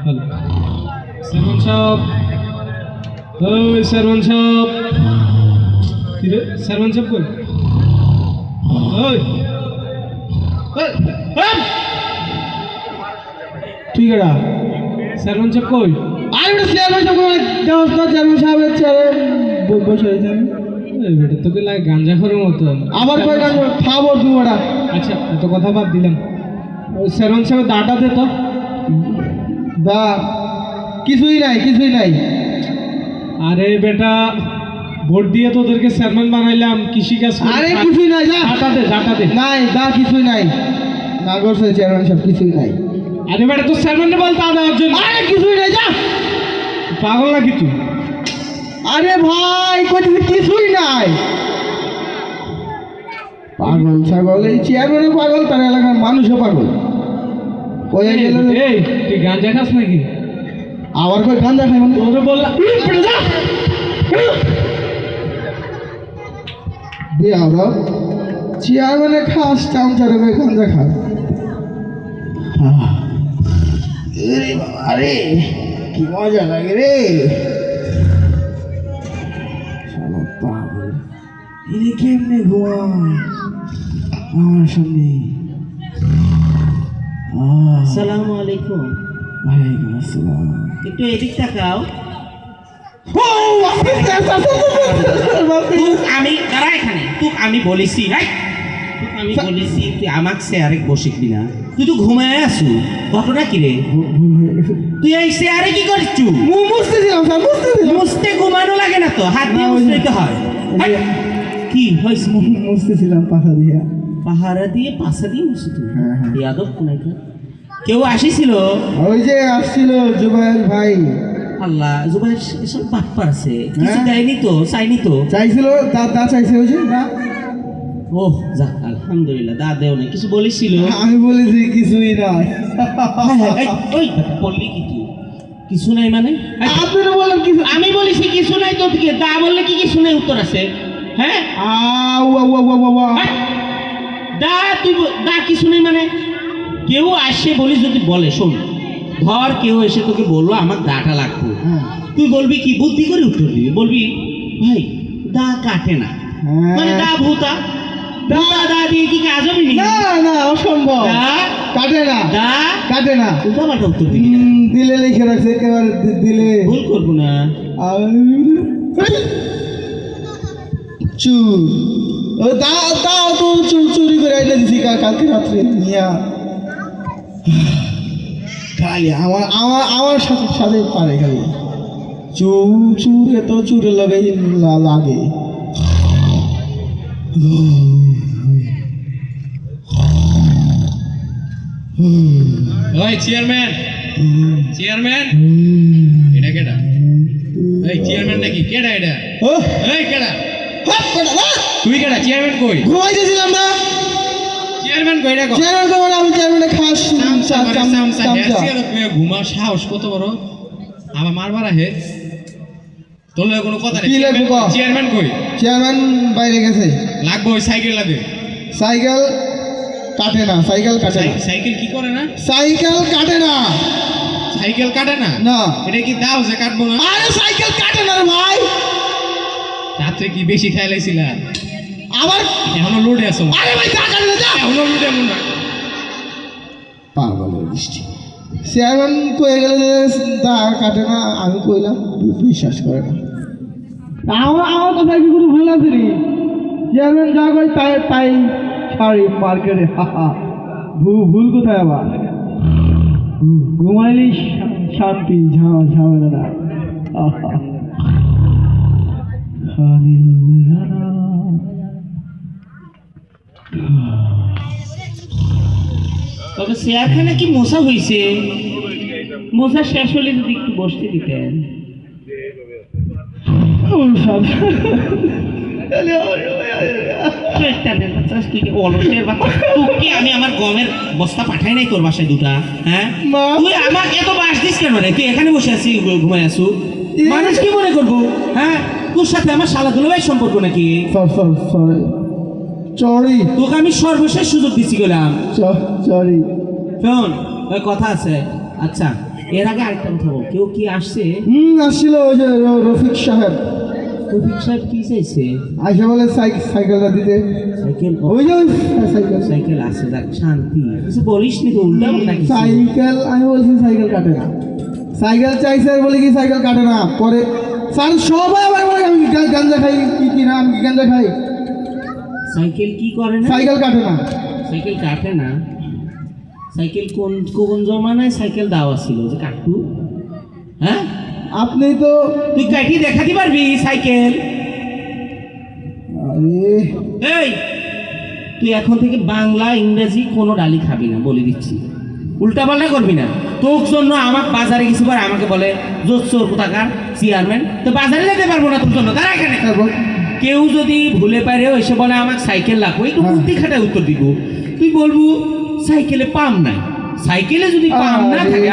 Sermon সাহেব ওই sermon সাহেব কি রে সাহেব কই ওই ওই! তুই কেডা সাহেব কই আর ওটা চেয়ারম্যান সাহেব করে দেওয়াস না চেয়ারম্যান সাহেবের চেয়ারে বসে রয়েছে তোকে লাগে গাঞ্জা খরের মতো আবার খাব তুই ওটা আচ্ছা এত কথা বাদ দিলাম ওই সারমান সাহেব দাটা দে তো দা কিছুই নাই কিছুই নাই। আরে বেটা ভোট দিয়ে তোদেরকে চেয়ারম্যান বানাইলাম কৃষিকাজ। আরে কিছুই নাই যা। ডাটা দে নাই দা কিছুই নাই। না করছে চেয়ারম্যান সাহেব কিছুই নাই। আরে বেটা তোর চেয়ারম্যান বল তা দেওয়ার জন্য। আরে কিছুই নাই যা। পাগল নাকি তুই? আরে ভাই কইতেছে কিছুই নাই। পাগল ছাগল এই চেয়ারম্যানও পাগল তার এলাকার মানুষও পাগল। গেল এই তুই গাঞ্জা খাস নাকি? আবার কই গান্দা খাই মানে? তোরে বললাম দিয়ে আমরা চেয়ারম্যানে খাস চামচারে কই গান্দা খাস আরে কি মজা লাগে রে। কেমনে ঘুমায়? আমার সামনে। আসসালামু আলাইকুম। ওয়ালাইকুম আসসালাম। একটু এদিক তাকাও। আমি দাঁড়া এখানে। তুক আমি বলেছি আমি বলেছি তুই আমাকে চেয়ারে বসিকবি না তুই তো ঘুমায় আসু ঘটনা কি রে? তুই এই চেয়ারে কি করছু মু- মুছতেছিলাম স্যার মুছতে ঘুমানো লাগে না তো হাত দিয়ে মুছতে হয়। কি হয়েছে? মুছতেছিলাম পাখা দিয়া। পাহারা দিয়ে পাশা দিয়ে মুছি হ্যাঁ, হ্যাঁ। ইয়াদব কোনাই কেউ আসিছিল? ওই যে আসছিল জুবাইর ভাই। আল্লাহ জুবাই এসব বাটপার আছে কিছু হ্যাঁ। দেয়নি তো? চাইনি তো? চাইছিল দা দা চাইছে ওই যে দা। ওহ যাক আলহামদুলিল্লাহ দা দেও না কিছু বলেছিল আমি বলেছি কিছুই নাই হ্যাঁ, হ্যাঁ, ওই বললি কি তুই? কিছু নাই মানে? আপনারা বলেন কিছু আমি বলেছি কিছু নাই তো থেকে দা বললে কি কিছু নাই উত্তর আছে? হ্যাঁ? আউ আউ আউ, আউ, আউ। দা তুই দা কিছু নেই মানে? কেউ আসে বলিস যদি বলে শোন ধর কেউ এসে তোকে বলল আমার দাটা লাগবে। হ্যাঁ। তুই বলবি কি বুদ্ধি করে উত্তর দিবি। বলবি ভাই দা কাটে না। হ্যাঁ। মানে দা ভূতা। দা দা দিয়ে কি কাজ হবে না না অসম্ভব। দা কাটে না। দা কাটে না। উল্টা পাল্টা উত্তর দিবি দিলে লিখে রাখছে একেবারে দিলে। ভুল করব না। চুর। ও দাও দাও তো চুরি করে আইলে দিছি কালকে রাত্রে। নিয়া খালি আমার আমার আমার সাথে সাথে পারে খালি। চুর চুরে তো চুরে লাগে লাগে। ওই চেয়ারম্যান চেয়ারম্যান এটা কেডা? এই চেয়ারম্যান নাকি কেডা এটা? ও, এই কেডা? হাত কাটা, তুই কেডা? চেয়ারম্যান কই? ঘুমাইতেছিলাম না। চেয়ারম্যান চেয়ারম্যান তোমার আমি চেয়ারম্যানে খাস চাম- চামচা। ঘুমা সাহস কত বড়? আমার মারবার আহে তোর লগে কোনো কথা নেই। চেয়ারম্যান কই? চেয়ারম্যান বাইরে গেছে। লাগবে ওই সাইকেল লাগে সাইকেল কাটে না সাইকেল কাটে না। সাইকেল কি করে না? সাইকেল কাটে না। সাইকেল কাটে না? না। এটা কি দাও যে কাটবো না? আরে সাইকেল কাটে না রে ভাই। রাত্রে কি বেশি খাই লাইছিলা আবার এখনও লোডে আছো আরে ভাই যা কাটে যা। এখনও লোডে এমন না পাগলের দৃষ্টি। চেয়ারম্যান কয়ে গেল যে তা কাটে না আমি কইলাম বিশ্বাস করে না। আমার আমার কথা কি কোনো ভুল আছে নি চেয়ারম্যান যা কই তাই তাই ছাড়ি মার্কেটে ভুল ভুল কোথায় আবার? ঘুমাইলি শান্তি ঝামা ঝামেলা না। চেয়ারখানে কি মশা হয়েছে মশা শেষ হলে যদি একটু বসতে দিতেন। আমি আমার গমের বস্তা পাঠাই নাই তোর বাসায় দুটা হ্যাঁ? তুই আমাকে এত বাস দিস কেন রে? তুই এখানে বসে আছিস ঘু- ঘুমাই আসু মানুষ কি মনে করব? হ্যাঁ? তোর সাথে আমার শালা দুলাভাই সম্পর্ক নাকি? সরি চরি তোকে আমি সর্বশেষ সুযোগ দিচ্ছি গেলাম। চরি শোন ওই কথা আছে। আচ্ছা এর আগে আরেকটা কথা বল। কেউ কি আসছে? হুম আসছিল ওই যে রফিক সাহেব। রফিক সাহেব কি চাইছে? আইসা বলে সাইকেলটা দিতে। সাইকেল ওই যে সাইকেল। সাইকেল আছে দেখ শান্তি। কিছু বলিস নি তো উল্টা পাল্টা সাইকেল আমি বলছি সাইকেল কাটে না। সাইকেল চাই স্যার বলে কি সাইকেল কাটে না। পরে স্যার সবাই আবার বলে আমি গাঞ্জা খাই কি কি না আমি গাঞ্জা খাই সাইকেল কি করে না? সাইকেল কাটে না। সাইকেল কাটে না? সাইকেল কোন কোন জমানায় সাইকেল দেওয়া ছিল যে কাটু হ্যাঁ? আপনি তো তুই কাটি দেখাতে পারবি সাইকেল? আরে। এই তুই এখন থেকে বাংলা ইংরেজি কোনো ডালি খাবি না বলে দিচ্ছি। উল্টা পাল্টা করবি না। তোর জন্য আমার বাজারে কিছু পরে আমাকে বলে জোচ্চোর কোথাকার? চেয়ারম্যান তো বাজারে যেতে পারব না তোর জন্য। তারা এখানে। হ্যাঁ। কেউ যদি ভুলে পারে এসে বলে আমাকে সাইকেল লাগবে। একটু হ্যাঁ। বুদ্ধি খাটায় উত্তর দিব। তুই বলব সাইকেলে পাম নাই। সাইকেলে যদি পাম না থাকে